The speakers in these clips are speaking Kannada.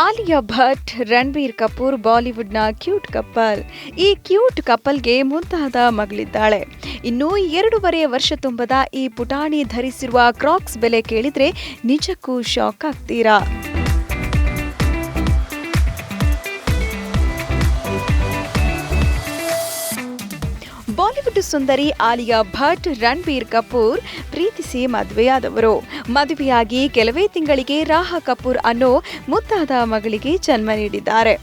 ಆಲಿಯಾ ಭಟ್, ರಣಬೀರ್ ಕಪೂರ್ ಬಾಲಿವುಡ್ನ ಕ್ಯೂಟ್ ಕಪಲ್. ಈ ಕ್ಯೂಟ್ ಕಪಲ್ಗೆ ಮುಂತಾದ ಮಗಳಿದ್ದಾಳೆ. ಇನ್ನು ಎರಡೂವರೆ ವರ್ಷ ತುಂಬದ ಈ ಪುಟಾಣಿ ಧರಿಸಿರುವ ಕ್ರಾಕ್ಸ್ ಬೆಲೆ ಕೇಳಿದ್ರೆ ನಿಜಕ್ಕೂ ಶಾಕ್ ಆಗ್ತೀರಾ? ಬಾಲಿವುಡ್ ಸುಂದರಿ ಆಲಿಯಾ ಭಟ್, ರಣಬೀರ್ ಕಪೂರ್ ಪ್ರೀತಿಸಿ ಮದುವೆಯಾದವರು. ಮದುವೆಯಾಗಿ ಕೆಲವೇ ತಿಂಗಳಿಗೆ ರಾಹ ಕಪೂರ್ ಅನ್ನೋ ಮುತ್ತಾದ ಮಗಳಿಗೆ ಜನ್ಮ ನೀಡಿದ್ದಾರೆ.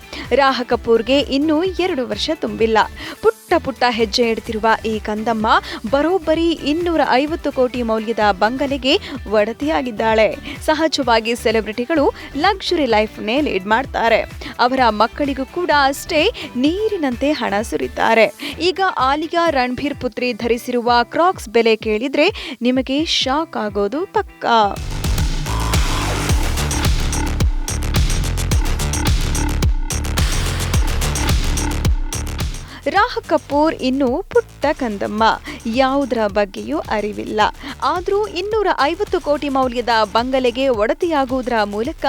ರಾಹ ಕಪೂರ್ಗೆ ಇನ್ನೂ ಎರಡು ವರ್ಷ ತುಂಬಿಲ್ಲ. ಪುಟ್ಟ ಪುಟ್ಟ ಹೆಜ್ಜೆ ಇಡ್ತಿರುವ ಈ ಕಂದಮ್ಮ ಬರೋಬ್ಬರಿ ಇನ್ನೂರ ಐವತ್ತು ಕೋಟಿ ಮೌಲ್ಯದ ಬಂಗಲೆಗೆ ಒಡತಿಯಾಗಿದ್ದಾಳೆ. ಸಹಜವಾಗಿ ಸೆಲೆಬ್ರಿಟಿಗಳು ಲಕ್ಸುರಿ ಲೈಫ್ನೇ ಲೀಡ್ ಮಾಡ್ತಾರೆ. ಅವರ ಮಕ್ಕಳಿಗೂ ಕೂಡ ಅಷ್ಟೇ ನೀರಿನಂತೆ ಹಣ ಸುರಿತಾರೆ. ಈಗ ಆಲಿಯಾ ರಣಬೀರ್ ಪುತ್ರಿ ಧರಿಸಿರುವ ಕ್ರಾಕ್ಸ್ ಬೆಲೆ ಕೇಳಿದ್ರೆ ನಿಮಗೆ ಶಾಕ್ ಆಗೋದು ಪಕ್ಕಾ. Up. ರಾಹ ಕಪೂರ್ ಇನ್ನು ಪುಟ್ಟ ಕಂದಮ್ಮ. ಯಾವುದರ ಬಗ್ಗೆಯೂ ಅರಿವಿಲ್ಲ. ಆದರೂ ಇನ್ನೂರ ಐವತ್ತು ಕೋಟಿ ಮೌಲ್ಯದ ಬಂಗಲೆಗೆ ಒಡತಿಯಾಗುವುದರ ಮೂಲಕ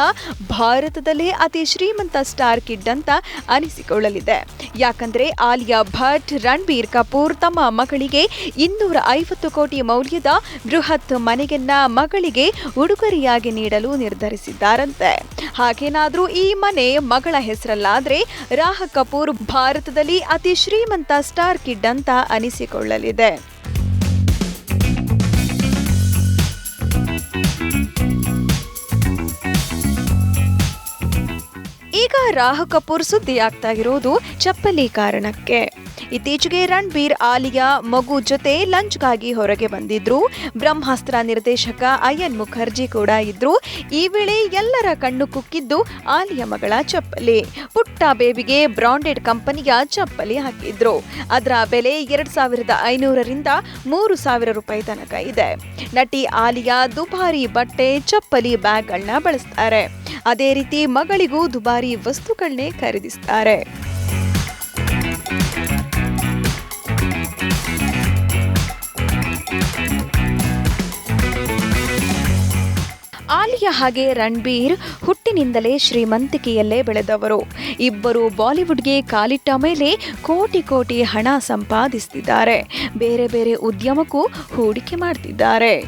ಭಾರತದಲ್ಲೇ ಅತಿ ಶ್ರೀಮಂತ ಸ್ಟಾರ್ ಕಿಡ್ ಅಂತ ಅನಿಸಿಕೊಳ್ಳಲಿದೆ. ಯಾಕಂದ್ರೆ ಆಲಿಯಾ ಭಟ್, ರಣಬೀರ್ ಕಪೂರ್ ತಮ್ಮ ಮಗಳಿಗೆ ಇನ್ನೂರ ಐವತ್ತು ಕೋಟಿ ಮೌಲ್ಯದ ಬೃಹತ್ ಮನೆಯನ್ನ ಮಗಳಿಗೆ ಉಡುಗೊರೆಯಾಗಿ ನೀಡಲು ನಿರ್ಧರಿಸಿದ್ದಾರಂತೆ. ಹಾಗೇನಾದರೂ ಈ ಮನೆ ಮಗಳ ಹೆಸರಲ್ಲಾದ್ರೆ ರಾಹ ಕಪೂರ್ ಭಾರತದಲ್ಲಿ ಅತಿ ಶ್ರೀಮಂತ ಸ್ಟಾರ್ ಕಿಡ್ ಅಂತ ಅನಿಸಿಕೊಳ್ಳಲಿದೆ. ಈಗ ರಾಹು ಕಪೂರ್ ಸುದ್ದಿ ಆಗ್ತಾ ಇರೋದು ಚಪ್ಪಲಿ ಕಾರಣಕ್ಕೆ. ಇತ್ತೀಚೆಗೆ ರಣಬೀರ್ ಆಲಿಯಾ ಮಗು ಜೊತೆ ಲಂಚ್ಗಾಗಿ ಹೊರಗೆ ಬಂದಿದ್ರು. ಬ್ರಹ್ಮಾಸ್ತ್ರ ನಿರ್ದೇಶಕ ಅಯ್ಯನ್ ಮುಖರ್ಜಿ ಕೂಡ ಇದ್ರು. ಈ ವೇಳೆ ಎಲ್ಲರ ಕಣ್ಣು ಕುಕ್ಕಿದ್ದು ಆಲಿಯಾ ಮಗಳ ಚಪ್ಪಲಿ. ಪುಟ್ಟ ಬೇಬಿಗೆ ಬ್ರಾಂಡೆಡ್ ಕಂಪನಿಯ ಚಪ್ಪಲಿ ಹಾಕಿದ್ರು. ಅದರ ಬೆಲೆ ಎರಡು ಸಾವಿರದ ಐನೂರರಿಂದ ಮೂರು ಸಾವಿರ ರೂಪಾಯಿ ತನಕ ಇದೆ. ನಟಿ ಆಲಿಯಾ ದುಬಾರಿ ಬಟ್ಟೆ, ಚಪ್ಪಲಿ ಬ್ಯಾಗ್ಗಳನ್ನ ಬಳಸ್ತಾರೆ. ಅದೇ ರೀತಿ ಮಗಳಿಗೂ ದುಬಾರಿ ವಸ್ತುಗಳನ್ನೇ ಖರೀದಿಸ್ತಾರೆ. ಹಾಗೆ ರಣಬೀರ್ ಹುಟ್ಟಿನಿಂದಲೇ ಶ್ರೀಮಂತಿಕೆಯಲ್ಲೇ ಬೆಳೆದವರು. ಇಬ್ಬರು ಬಾಲಿವುಡ್ಗೆ ಕಾಲಿಟ್ಟ ಮೇಲೆ ಕೋಟಿ ಕೋಟಿ ಹಣ ಸಂಪಾದಿಸ್ತಿದ್ದಾರೆ. ಬೇರೆ ಬೇರೆ ಉದ್ಯಮಕ್ಕೂ ಹೂಡಿಕೆ ಮಾಡ್ತಿದ್ದಾರೆ.